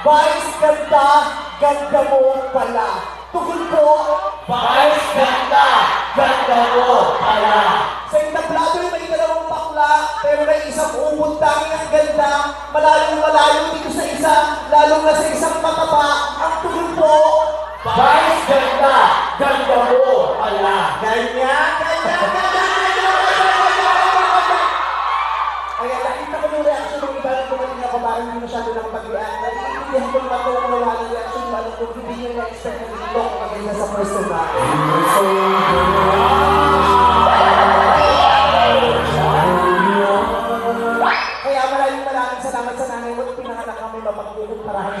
Vice ganda, ganda mo pala. Tugon po, Vice ganda, ganda mo pala. Sa pero may isang ubod tanging ang ganda, malayong malayo dito sa isa, lalo na sa isang mataba, ang tugon po. Vice ganda, ganda mo pala. Ganyan, ganyan, ganyan, ganyan, ganyan. Kaya nakita ko yung reaction ng iba na tumating ako, parang hindi masyado nang pag-ian. Naiintindihan ko naman kung ano wala ng reaction, alam ko, hindi nyo na-expect na dito kung maganda sa pwesto na. Kaya maraming maraming salamat sa nanay mo pinanganak kami mapagkukumparahan sa